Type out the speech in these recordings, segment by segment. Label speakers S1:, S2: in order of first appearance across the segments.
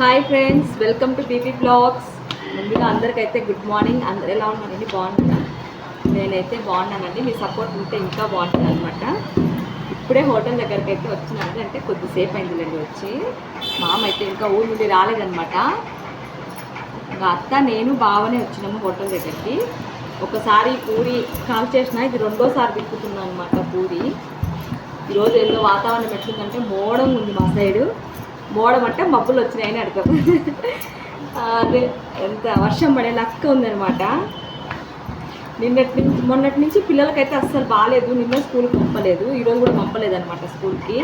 S1: Hi friends welcome to PP blogs ముందుగా అందరికైతే good morning అందరు ఎలా ఉన్నారండి? బాగున్నారా? నేనైతే బాగున్నానండి. మీ సపోర్ట్ ఉంటే ఇంకా బాగుంటుంది అనమాట ఇప్పుడే హోటల్ దగ్గరికి అయితే వచ్చినాను. అంటే కొద్దిసేపు అయిందిలేండి వచ్చి. మామ అయితే ఇంకా ఊరు నుండి రాలేదనమాట ఇంకా అత్త నేను బావనే వచ్చినాము హోటల్ దగ్గరికి. ఒకసారి పూరి కాల్ చేసిన ఇది రెండోసారి తిప్పుతున్నాను అనమాట పూరి. ఈరోజు ఏదో వాతావరణం ఎట్లుందంటే మోడం ఉంది మా సైడు. మోడం అంటే మబ్బులు వచ్చినాయని అర్థం. అదే ఎంత వర్షం పడే లక్క ఉందనమాట నిన్నటి నుంచి మొన్నటి నుంచి పిల్లలకైతే అస్సలు బాగాలేదు నిన్న స్కూల్కి పంపలేదు. ఈరోజు కూడా పంపలేదు అనమాట స్కూల్కి.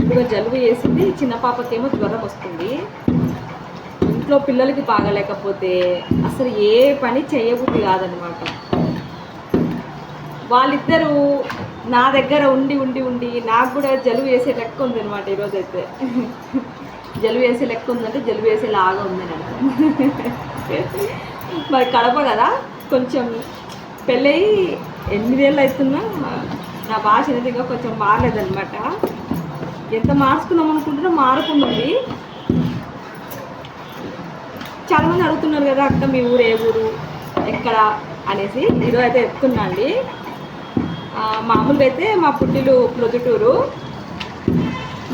S1: ఇప్పుడు జలుబు వేసింది చిన్న పాపకేమో జ్వరం వస్తుంది. ఇంట్లో పిల్లలకి బాగాలేకపోతే అసలు ఏ పని చేయబుద్ధి కాదనమాట వాళ్ళిద్దరూ నా దగ్గర ఉండి ఉండి ఉండి నాకు కూడా జలుబు వేసే లెక్క ఉంది అనమాట ఈరోజు అయితే జలుబు వేసే లెక్క ఉందంటే జలుబు వేసే లాగా ఉందని అర్థం మరి కడప కదా కొంచెం పెళ్ళయి ఎనిమిదేళ్ళు అవుతున్నా నా భాష అనేది ఇంకా కొంచెం మారలేదనమాట ఎంత మార్చుకుందాం అనుకుంటున్నా మారకుండా ఉంది చాలామంది అడుగుతున్నారు కదా అక్క మీ ఊరు ఏ ఊరు ఎక్కడ? అనేసి. ఈరోజు అయితే చెప్తున్నా అండి. మామూలుగా అయితే మా పుట్టిలు ప్రొద్దుటూరు.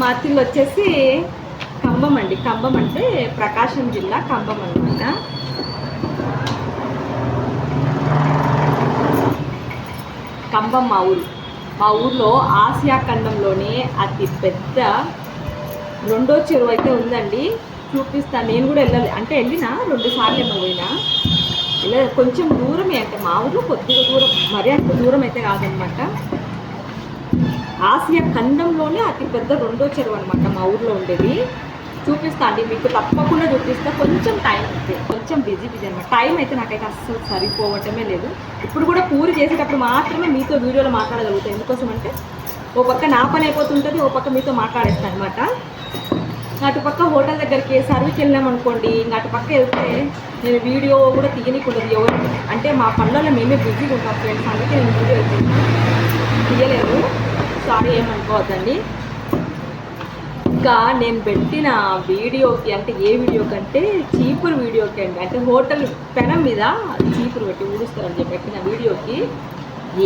S1: మా అత్తిళ్ళు వచ్చేసి కంబం అండి. కంబం అంటే ప్రకాశం జిల్లా కంబం అనమాట కంబం మా ఊరు. మా ఊర్లో ఆసియా ఖండంలోనే అతి పెద్ద రెండో చెరువు అయితే ఉందండి. చూపిస్తాను నేను కూడా వెళ్ళాలి. అంటే వెళ్ళినా రెండు సార్లు ఏమో పోయినా. ఇలా కొంచెం దూరమే అంటే మా ఊర్లో కొద్దిగా దూరం మరీ అంత దూరం అయితే కాదనమాట. ఆసియా ఖండంలోనే అతి పెద్ద రెండో చెరువు అనమాట మా ఊర్లో ఉండేది. చూపిస్తా అండి మీకు తప్పకుండా చూపిస్తా. కొంచెం టైం అయితే కొంచెం బిజీ బిజీ అనమాట టైం అయితే నాకైతే అస్సలు సరిపోవటమే లేదు. ఇప్పుడు కూడా పూరి చేసేటప్పుడు మాత్రమే మీతో వీడియోలో మాట్లాడగలుగుతాను ఎందుకోసం అంటే ఓ పక్క నా పని అయిపోతుంటుంది ఓ పక్క మీతో మాట్లాడేస్తాను అనమాట అటుపక్క హోటల్ దగ్గరికి సర్వీకి వెళ్ళాం అనుకోండి ఇంకా అటు పక్క వెళ్తే నేను వీడియో కూడా తీయనీకుండదు. ఎవరు అంటే మా పనులలో మేమే బిజీగా ఉంటాం ఫ్రెండ్స్ అందుకే నేను వీడియో తీయలేదు. సారీ ఏమనుకోవద్దండి. ఇంకా నేను పెట్టిన వీడియోకి అంటే ఏ వీడియో కంటే చీపురు వీడియోకి అండి. అంటే హోటల్ పెనం మీద చీపురు పెట్టి ఊడుస్తారని చెప్పి పెట్టిన వీడియోకి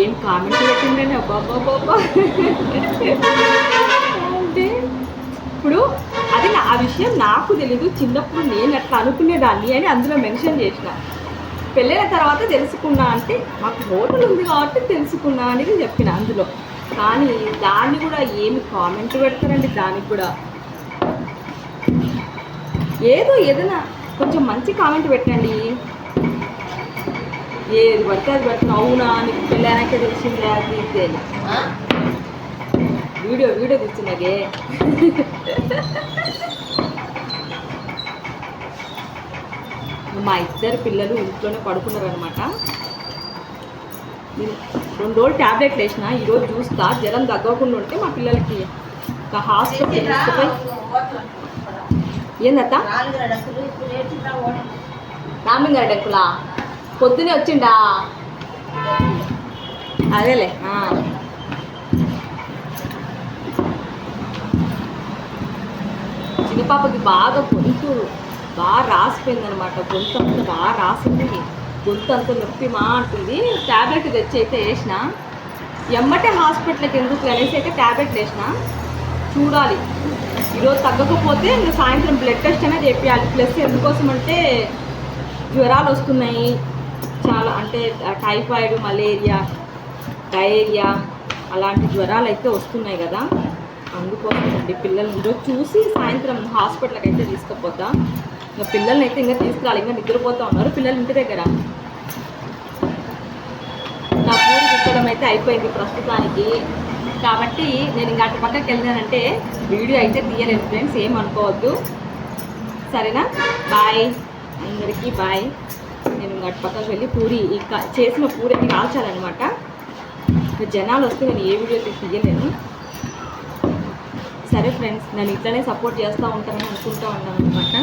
S1: ఏం కామెంట్ పెట్టిందండి అబ్బాబ్బాబ్బా విషయం నాకు తెలీదు. చిన్నప్పుడు నేను అట్లా అనుకునేదాన్ని అని అందులో మెన్షన్ చేసిన. పెళ్ళైన తర్వాత తెలుసుకున్నా అంటే మాకు హోటల్ ఉంది కాబట్టి తెలుసుకున్నా అనేది చెప్పిన అందులో. కానీ దాన్ని కూడా ఏమి కామెంట్ పెడతారండి దానికి కూడా. ఏదో ఏదైనా కొంచెం మంచి కామెంట్ పెట్టండి. ఏది పడితే అది పెడుతున్నా అవునా? నీకు పెళ్ళానాకే తెలిసిందే అది ఇది అని. వీడియో వీడియో కూర్చున్నదే మా ఇద్దరు పిల్లలు ఇంట్లోనే పడుకున్నారు అనమాట రెండు రోజులు ట్యాబ్లెట్లు వేసిన ఈరోజు చూస్తా జ్వరం తగ్గకుండా ఉంటే మా పిల్లలకి హాస్పిటల్ తీసుకుపోయి ఏందత్త రామింగ్ పొద్దునే వచ్చిండా? అదేలే ఆ. చిన్న పాపకి బాగా గొంతు బాగా రాసిపోయింది అనమాట గొంతు అంతా బాగా రాసింది. గొంతు అంతా నొప్పి మా అంటుంది. ట్యాబ్లెట్ తెచ్చి అయితే వేసిన. ఎమ్మటే హాస్పిటల్కి ఎందుకు అనేసి అయితే ట్యాబ్లెట్ వేసిన. చూడాలి. ఈరోజు తగ్గకపోతే ఇంకా సాయంత్రం బ్లడ్ టెస్ట్ అనేది చెప్పాలి ప్లస్ ఎందుకోసం అంటే జ్వరాలు వస్తున్నాయి. చాలా అంటే టైఫాయిడ్ మలేరియా డయేరియా అలాంటి జ్వరాలు అయితే వస్తున్నాయి కదా. అందుకోసం అండి పిల్లల్ని ఈరోజు చూసి సాయంత్రం హాస్పిటల్కి అయితే తీసుకుపోతా. ఇంకా పిల్లల్ని అయితే ఇంకా తీసుకురాలి ఇంకా నిద్రపోతూ ఉన్నారు. పిల్లలు ఇంటి దగ్గర. నా పూరి తీసుకోవడం అయితే అయిపోయింది ప్రస్తుతానికి. కాబట్టి నేను ఇంకా అటు పక్కకి వెళ్ళానంటే వీడియో అయితే తీయలేదు ఫ్రెండ్స్ ఏం అనుకోవద్దు. సరేనా? బాయ్. అందరికీ బాయ్. నేను ఇంకా అటు పక్కకి వెళ్ళి పూరి చేసిన పూరి కాల్చాలన్నమాట. జనాలు వస్తే నేను ఏ వీడియో అయితే తీయలేను. సరే ఫ్రెండ్స్ నేను ఇట్లనే సపోర్ట్ చేస్తూ ఉంటానని అనుకుంటూ ఉన్నాను అనమాట